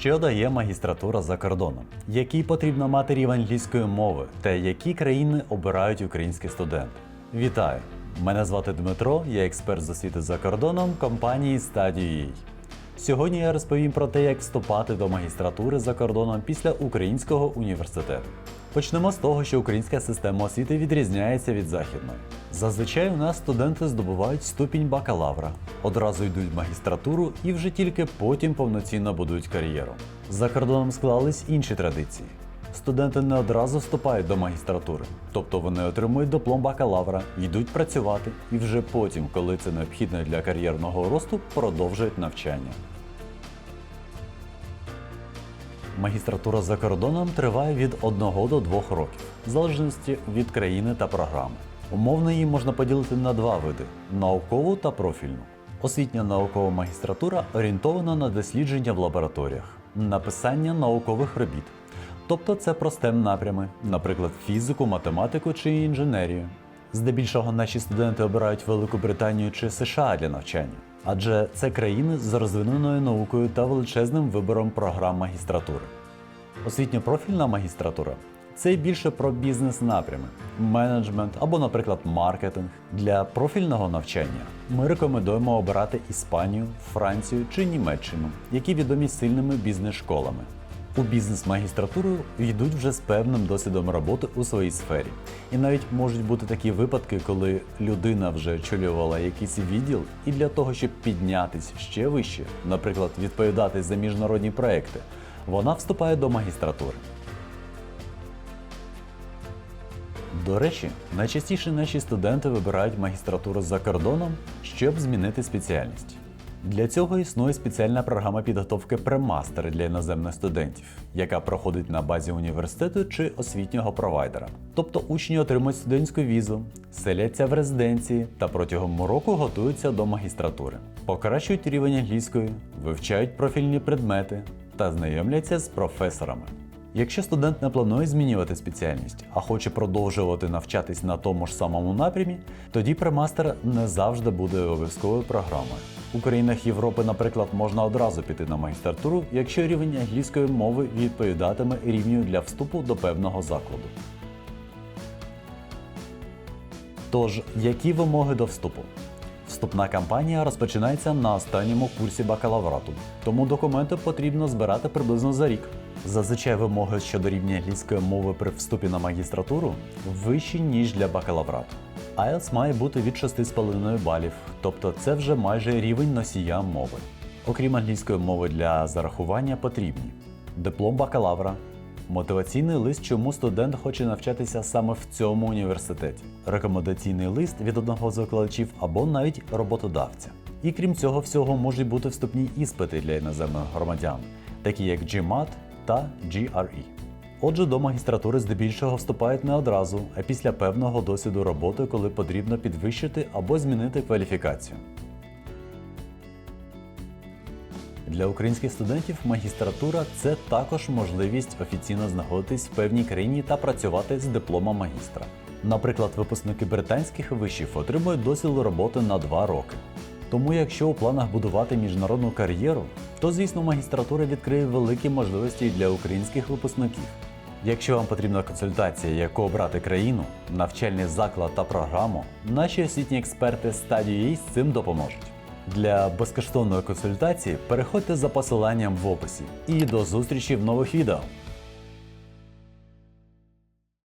Що дає магістратура за кордоном? Який потрібно мати рівень англійської мови та які країни обирають українські студенти? Вітаю! Мене звати Дмитро, я експерт з освіти за кордоном компанії Study.ua. Сьогодні я розповім про те, як вступати до магістратури за кордоном після українського університету. Почнемо з того, що українська система освіти відрізняється від західної. Зазвичай у нас студенти здобувають ступінь бакалавра, одразу йдуть в магістратуру і вже тільки потім повноцінно будують кар'єру. За кордоном склались інші традиції. Студенти не одразу вступають до магістратури, тобто вони отримують диплом бакалавра, йдуть працювати і вже потім, коли це необхідно для кар'єрного росту, продовжують навчання. Магістратура за кордоном триває від 1 до 2 років, в залежності від країни та програми. Умовно її можна поділити на два види: наукову та профільну. Освітня наукова магістратура орієнтована на дослідження в лабораторіях, написання наукових робіт. Тобто це про STEM напрями, наприклад, фізику, математику чи інженерію. Здебільшого наші студенти обирають Велику Британію чи США для навчання, адже це країни з розвиненою наукою та величезним вибором програм магістратури. Освітньо-профільна магістратура це більше про бізнес-напрями, менеджмент або, наприклад, маркетинг. Для профільного навчання ми рекомендуємо обирати Іспанію, Францію чи Німеччину, які відомі сильними бізнес-школами. У бізнес-магістратуру йдуть вже з певним досвідом роботи у своїй сфері. І навіть можуть бути такі випадки, коли людина вже очолювала якийсь відділ, і для того, щоб піднятись ще вище, наприклад, відповідати за міжнародні проекти, вона вступає до магістратури. До речі, найчастіше наші студенти вибирають магістратуру за кордоном, щоб змінити спеціальність. Для цього існує спеціальна програма підготовки премастер для іноземних студентів, яка проходить на базі університету чи освітнього провайдера. Тобто учні отримують студентську візу, селяться в резиденції та протягом року готуються до магістратури, покращують рівень англійської, вивчають профільні предмети та знайомляться з професорами. Якщо студент не планує змінювати спеціальність, а хоче продовжувати навчатись на тому ж самому напрямі, тоді премастер не завжди буде обов'язковою програмою. У країнах Європи, наприклад, можна одразу піти на магістратуру, якщо рівень англійської мови відповідатиме рівню для вступу до певного закладу. Тож, які вимоги до вступу? Вступна кампанія розпочинається на останньому курсі бакалаврату, тому документи потрібно збирати приблизно за рік. Зазвичай вимоги щодо рівня англійської мови при вступі на магістратуру вищі, ніж для бакалаврату. IELTS має бути від 6,5 балів, тобто це вже майже рівень носія мови. Окрім англійської мови для зарахування потрібні диплом бакалавра, мотиваційний лист, чому студент хоче навчатися саме в цьому університеті, рекомендаційний лист від одного з викладачів або навіть роботодавця. І крім цього всього можуть бути вступні іспити для іноземних громадян, такі як GMAT та GRE. Отже, до магістратури здебільшого вступають не одразу, а після певного досвіду роботи, коли потрібно підвищити або змінити кваліфікацію. Для українських студентів магістратура це також можливість офіційно знаходитись в певній країні та працювати з дипломом магістра. Наприклад, випускники британських вишів отримують досвід роботи на 2 роки. Тому, якщо у планах будувати міжнародну кар'єру, то звісно магістратура відкриє великі можливості для українських випускників. Якщо вам потрібна консультація, яку обрати країну, навчальний заклад та програму, наші освітні експерти Study.ua з цим допоможуть. Для безкоштовної консультації переходьте за посиланням в описі. І до зустрічі в нових відео!